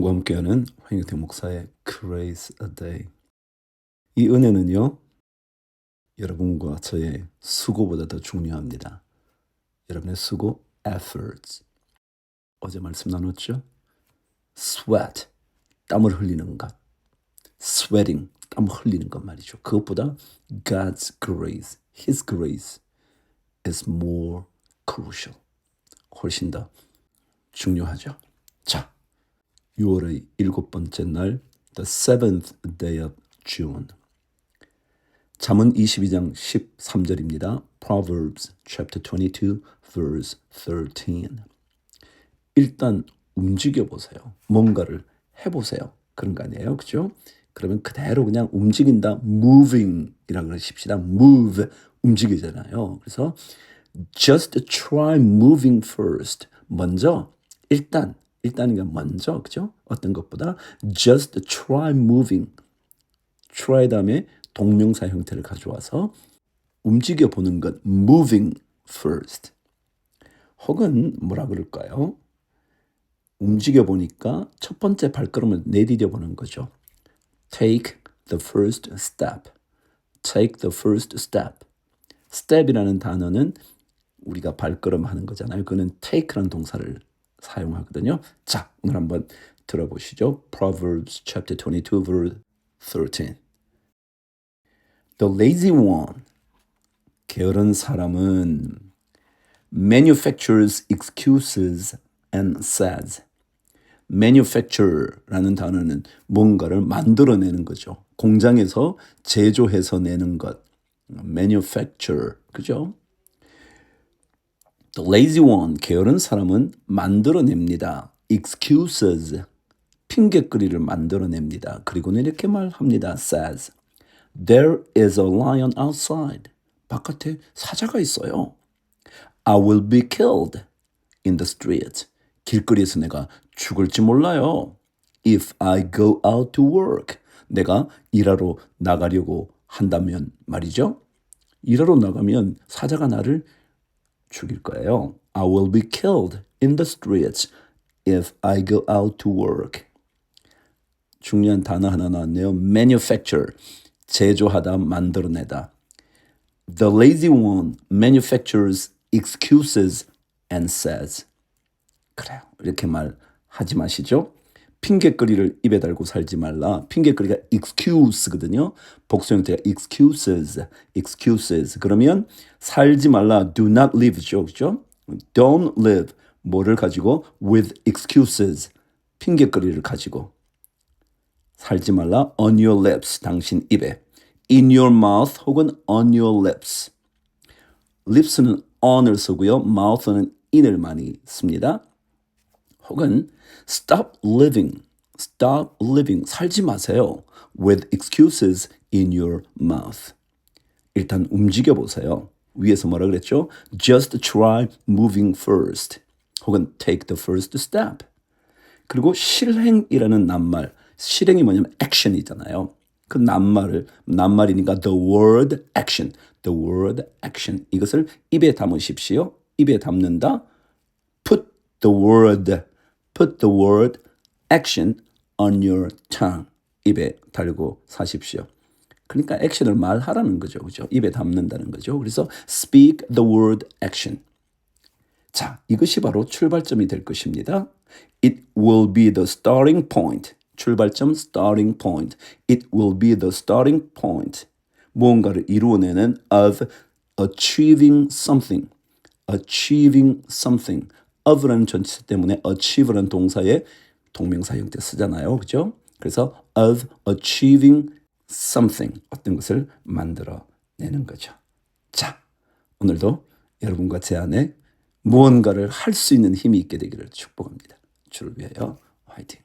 여러분과 함께하는 황영태 목사의 Grace a Day. 이 은혜는요, 여러분과 저의 수고보다 더 중요합니다. 여러분의 수고, efforts. 어제 말씀 나눴죠? sweat, 땀을 흘리는 것. sweating, 땀 흘리는 것 말이죠. 그것보다 God's grace, His grace is more crucial. 훨씬 더 중요하죠. 자, 6월의 일곱 번째 날, the seventh day of June. 잠언 22장 13절입니다. Proverbs chapter 22 verse 13. 일단 움직여 보세요. 뭔가를 해 보세요. 그런 거 아니에요. 그죠? 그러면 그대로 그냥 움직인다. moving이라고 그러십시다. move 움직이잖아요. 그래서 just try moving first. 먼저 일단 일단은 게 먼저 그죠? 어떤 것보다 just try moving. try 다음에 동명사 형태를 가져와서 움직여 보는 것 moving first. 혹은 뭐라 그럴까요? 움직여 보니까 첫 번째 발걸음을 내디뎌 보는 거죠. Take the first step. Take the first step. step이라는 단어는 우리가 발걸음 하는 거잖아요. 그는 take라는 동사를 사용하거든요. 자, 오늘 한번 들어보시죠. Proverbs chapter 22 verse 13. The lazy one 게으른 사람은 manufactures excuses and says manufacture라는 단어는 뭔가를 만들어내는 거죠. 공장에서 제조해서 내는 것. manufacture. 그죠? Lazy one, 게으른 사람은 만들어냅니다. excuses, 핑계거리를 만들어냅니다. 그리고는 이렇게 말합니다. says, there is a lion outside. 바깥에 사자가 있어요. I will be killed in the street. 길거리에서 내가 죽을지 몰라요. If I go out to work. 내가 일하러 나가려고 한다면 말이죠. 일하러 나가면 사자가 나를 죽일 거예요. I will be killed in the streets if I go out to work. 중요한 단어 하나 나왔네요. manufacture. 제조하다, 만들어내다. The lazy one manufactures excuses and says. 그래요. 이렇게 말하지 마시죠. 핑계거리를 입에 달고 살지 말라. 핑계거리가 excuse거든요. 복수 형태가 excuses, excuses. 그러면 살지 말라. do not live죠. 그죠? don't live. 뭐를 가지고 with excuses. 핑계거리를 가지고 살지 말라. on your lips. 당신 입에. in your mouth 혹은 on your lips. lips는 on을 쓰고요. mouth는 in을 많이 씁니다. 혹은 stop living, stop living, 살지 마세요. with excuses in your mouth. 일단 움직여 보세요. 위에서 뭐라 그랬죠? just try moving first. 혹은 take the first step. 그리고 실행이라는 낱말, 실행이 뭐냐면 action이잖아요. 그 낱말을 낱말이니까 the word action, the word action 이것을 입에 담으십시오. 입에 담는다. Put the word, put the word action on your tongue. 입에 달고 사십시오. 그러니까 액션을 말하라는 거죠. 그죠? 입에 담는다는 거죠. 그래서 speak the word action. 자, 이것이 바로 출발점이 될 것입니다. It will be the starting point. 출발점 starting point. It will be the starting point. 무언가를 이루어내는 of achieving something. achieving something. Of라는 전치사 때문에 achieve라는 동사의 동명사 형태 쓰잖아요. 그죠? 그래서 of achieving something. 어떤 것을 만들어 내는 거죠. 자, 오늘도 여러분과 제 안에 무언가를 할 수 있는 힘이 있게 되기를 축복합니다. 주를 위하여 화이팅!